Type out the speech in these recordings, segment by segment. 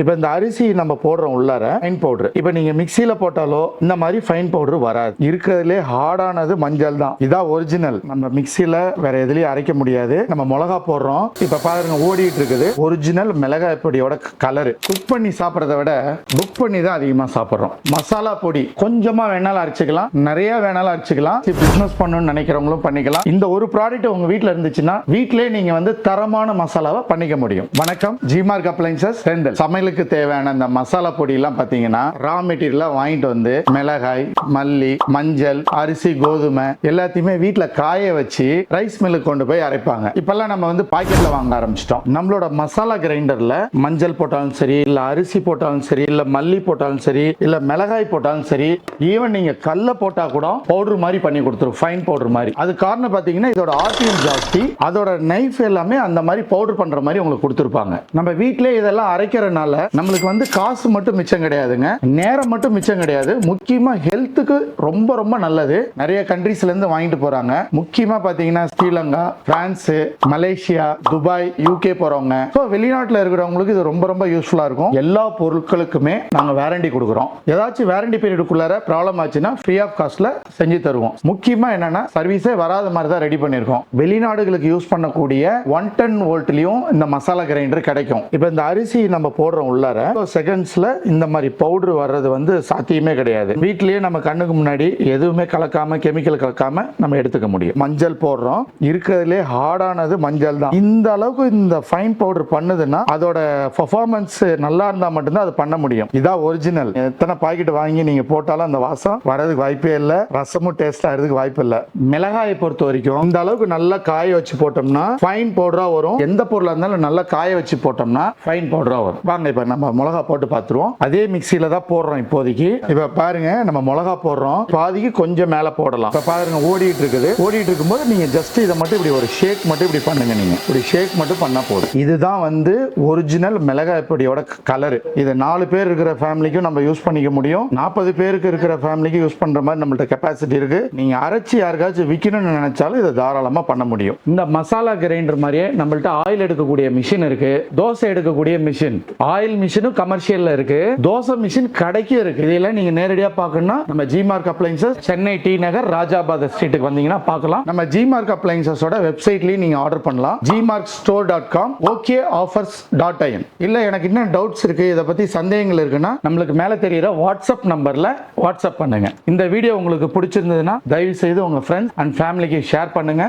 இப்போ இந்த அரிசி நம்ம போடுறோம் உள்ளார ஃபைன் பவுடர் இப்போ நீங்க மிக்சியில போட்டாலோ இந்த மாதிரி ஃபைன் பவுடர் வராது. இருக்கிறதுலே ஹார்டானது மஞ்சள் தான். இதான் ஒரிஜினல் நம்ம மிக்சியில வேற எதுலயும் அரைக்க முடியாது. நம்ம மிளகா போடுறோம். இப்ப பாருங்க ஓடிட்டு இருக்குது. ஒரிஜினல் மிளகாய் பொடியோட கலரு குக் பண்ணி சாப்பிட்றத விட புக் பண்ணி தான் அதிகமா சாப்பிட்றோம். மசாலா பொடி கொஞ்சமா வேணாலும் அரைச்சிக்கலாம். நிறைய வேணாலும் அரைச்சிக்கலாம். பிசினஸ் பண்ணணும்னு நினைக்கிறவங்களும் பண்ணிக்கலாம். இந்த ஒரு ப்ராடக்ட் உங்க வீட்டில் இருந்துச்சுன்னா வீட்டிலே நீங்க வந்து தரமான மசாலாவை பண்ணிக்க முடியும். வணக்கம். ஜிமார்க் அப்ளைன்சஸ் சமையல் சமையலுக்கு தேவையான இந்த மசாலா பொடியெல்லாம் பார்த்தீங்கன்னா ரா மெட்டீரியலாக வாங்கிட்டு வந்து மிளகாய் மல்லி மஞ்சள் அரிசி கோதுமை எல்லாத்தையுமே வீட்டில் காய வச்சு ரைஸ் மில்லுக்கு கொண்டு போய் அரைப்பாங்க. இப்பெல்லாம் நம்ம வந்து பாக்கெட்டில் வாங்க ஆரம்பிச்சிட்டோம். நம்மளோட மசாலா கிரைண்டரில் மஞ்சள் போட்டாலும் சரி இல்லை அரிசி போட்டாலும் சரி இல்லை மல்லி போட்டாலும் சரி இல்லை மிளகாய் போட்டாலும் சரி ஈவன் நீங்கள் கல்ல போட்டால் கூட பவுடர் மாதிரி பண்ணி கொடுத்துரும் ஃபைன் பவுடர் மாதிரி. அது காரணம் பார்த்தீங்கன்னா இதோட ஆர்டிஎம் ஜாஸ்தி. அதோட நைஃப் எல்லாமே அந்த மாதிரி பவுடர் பண்ணுற மாதிரி உங்களுக்கு கொடுத்துருப்பாங்க. நம்ம வீட்டிலே இதெல்லாம் அரைக்கிறனால நம்மளுக்கு வந்து காசு மட்டும் மிச்சம் கிடையாதுங்க. நேரம் மட்டும் மிச்சம் கிடையாது. முக்கியமா ஹெல்த்துக்கு ரொம்ப ரொம்ப நல்லது. நிறைய கண்ட்ரீஸ்ல இருந்து வாங்கிட்டு போறாங்க. முக்கியமா பாத்தீங்கன்னா Sri Lanka France Malaysia Dubai UK போறவங்க. ஸோ வெளிநாட்டில் இருக்கிறவங்களுக்கு இது ரொம்ப ரொம்ப யூஸ்ஃபுல்லா இருக்கும். எல்லா பொருட்களுக்குமே நாங்க வேரண்டி கொடுக்குறோம். ஏதாச்சும் வேரண்டி பீரியடுக்குள்ளார ப்ராப்ளம் ஆச்சுன்னா ஃப்ரீ ஆஃப் காஸ்ட்ல செஞ்சு தருவோம். முக்கியமா என்னன்னா சர்வீஸே வராத மாதிரி தான் ரெடி பண்ணியிருக்கோம். வெளிநாடுகளுக்கு யூஸ் பண்ணக்கூடிய ஒன் டென் வோல்ட்லயும் இந்த மசாலா கிரைண்டர் கிடைக்கும். இப்போ இந்த அரிசி நம்ம போடுறோம் உள்ளார செகண்ட்ஸில் இந்த மாதிரி பவுடர் வர்றது வந்து சாத்தியமே கிடையாது. வீட்லேயே நம்ம கண்ணுக்கு முன்னாடி எதுவுமே கலக்காம கெமிக்கல் கலக்காமல் நம்ம எடுத்துக்க முடியும். மஞ்சள் போடுறோம். இருக்கிறதுலே ஹார்டானது மஞ்சள் தான். இந்த அளவுக்கு இந்த ஃபைன் பவுடர் பண்ணுதுன்னா அதோட பர்ஃபார்மன்ஸ் நல்லா இருந்தால் மட்டும்தான் அது பண்ண முடியும். இதான் ஒரிஜினல் எத்தனை பாக்கெட் வாங்கி நீங்கள் போட்டாலும் அந்த வாசம் வரதுக்கு வாய்ப்பே இல்லை. ரசமும் டேஸ்ட் ஆகிறதுக்கு வாய்ப்பு இல்லை. மிளகாயை பொறுத்த வரைக்கும் இந்த அளவுக்கு நல்லா காய வச்சு போட்டோம்னா ஃபைன் பவுடராக வரும். எந்த பொருளாக இருந்தாலும் நல்லா காய வச்சு போட்டோம்னா ஃபைன் பவுடராக வரும். வாங்க இப்ப நம்ம மிளகா போட்டு பார்த்துருவோம் அதே மிக்சியில தான் போடுறோம் இப்போதைக்கு. இப்ப பாருங்க நம்ம மிளகா போடுறோம். பாதிக்கு கொஞ்சம் மேல போடலாம். இப்ப பாருங்க ஓடிட்டு இருக்குது. ஓடிட்டு இருக்கும்போது நீங்க ஜஸ்ட் இதை மட்டும் இப்படி ஒரு ஷேக் மட்டும் இப்படி பண்ணுங்க நீங்க. இப்படி ஷேக் மட்டும் பண்ணா போதும். இதுதான் வந்து ஒரிஜினல் மிளகாய் பொடியோட கலர் இது நாலு பேர் இருக்கிற ஃபேமிலிக்கும் நம்ம யூஸ் பண்ணிக்க முடியும். நாற்பது பேருக்கு இருக்கிற ஃபேமிலிக்கு யூஸ் பண்ற மாதிரி நம்மள்ட்ட கெப்பாசிட்டி இருக்கு. நீங்க அரைச்சி யாருக்காச்சும் விற்கணும்னு நினைச்சாலும் இதை தாராளமா பண்ண முடியும். இந்த மசாலா கிரைண்டர் மாதிரியே நம்மள்ட்ட ஆயில் எடுக்கக்கூடிய மிஷின் இருக்கு. தோசை எடுக்கக்கூடிய மிஷின் ஆயில் மிஷினும் கமர்ஷியல்ல இருக்கு. தோசை மிஷின் கடைக்கும் இருக்கு. இதெல்லாம் நீங்க நேரடியா பார்க்கணும்னா நம்ம G Mark appliances Chennai T Nagar Rajabad ஸ்ட்ரீட்டுக்கு வந்தீங்கன்னா பார்க்கலாம். நம்ம ஜி மார்க் அப்ளைன்சஸோட வெப்சைட்லயும் நீங்க ஆர்டர் பண்ணலாம். G mark store dot com okay offers dot I N இல்ல எனக்கு இன்னும் டவுட்ஸ் இருக்கு. இதை பத்தி சந்தேகங்கள் இருக்குன்னா நம்மளுக்கு மேல தெரியிற வாட்ஸ்அப் நம்பர்ல வாட்ஸ்அப் பண்ணுங்க. இந்த வீடியோ உங்களுக்கு பிடிச்சிருந்ததுன்னா தயவு செய்து உங்க ஃப்ரெண்ட்ஸ் அண்ட் ஃபேமிலிக்கு ஷேர் பண்ணுங்க.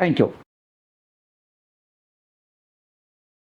Thank you